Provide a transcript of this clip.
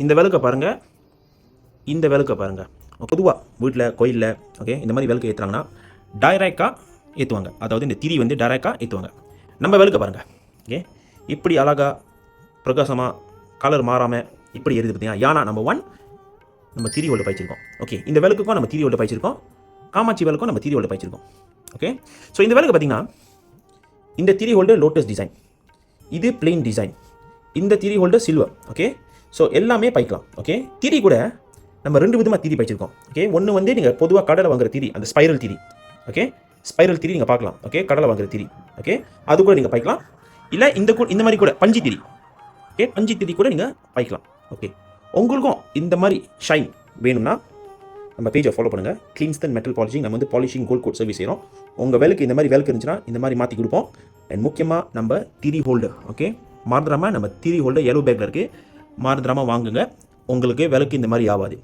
இந்த விளக்கை பாருங்கள் இந்த விளக்கை பாருங்கள் பொதுவாக வீட்டில் கோயிலில் ஓகே இந்த மாதிரி விளக்கு ஏற்றுறாங்கன்னா டைரக்டாக ஏற்றுவாங்க அதாவது இந்த திரி வந்து டைரக்டாக ஏற்றுவாங்க நம்ம விளக்கை பாருங்கள் ஓகே இப்படி அழகாக பிரகாசமாக கலர் மாறாமல் இப்படி எரியுது பார்த்தீங்கன்னா யானா நம்பர் ஒன் நம்ம திரி ஹோல்டர் பாய்ச்சிருக்கோம். ஓகே இந்த விளக்குக்கும் நம்ம திரி ஹோல்டர் பாய்ச்சிருக்கோம். காமாட்சி விளக்கும் நம்ம திரி ஹோல்டர் பாய்ச்சிருக்கோம். ஓகே ஸோ இந்த விளக்கு பார்த்தீங்கன்னா இந்த திரி ஹோல்டர் லோட்டஸ் டிசைன் இது பிளெயின் டிசைன் இந்த திரி ஹோல்டர் சில்வர் ஓகே ஸோ எல்லாமே பைக்கலாம் ஓகே திரி கூட நம்ம ரெண்டு விதமாக திரி பயிச்சிருக்கோம் ஓகே ஒன்று வந்து நீங்கள் பொதுவாக கடலை வாங்குற திரி அந்த ஸ்பைரல் திரி ஓகே ஸ்பைரல் திரி நீங்கள் பார்க்கலாம் ஓகே கடலை வாங்குற திரி ஓகே அது கூட நீங்கள் பயிக்கலாம். இல்லை இந்த கூ இந்த மாதிரி கூட பஞ்சு திரி ஓகே பஞ்சு திரி கூட நீங்கள் பயிக்கலாம் ஓகே உங்களுக்கும் இந்த மாதிரி ஷைன் வேணும்னா நம்ம பேஜை ஃபாலோ பண்ணுங்கள் கிளீன்ஸ்டன் மெட்டல் பாலிஷிங் நம்ம வந்து பாலிஷிங் கோல்ட் கோட் சர்வீஸ் செய்கிறோம் உங்கள் வேலைக்கு இந்த மாதிரி வேலைக்கு இருந்துச்சுன்னா இந்த மாதிரி மாற்றி கொடுப்போம். அண்ட் முக்கியமாக நம்ம திரி ஹோல்டர் ஓகே மறந்துடாமல் நம்ம திரி ஹோல்டர் எல்லோ பேக்கில் இருக்குது மறந்துடாமல் வாங்குங்க. உங்களுக்கு விலைக்கு இந்த மாதிரி ஆகாது.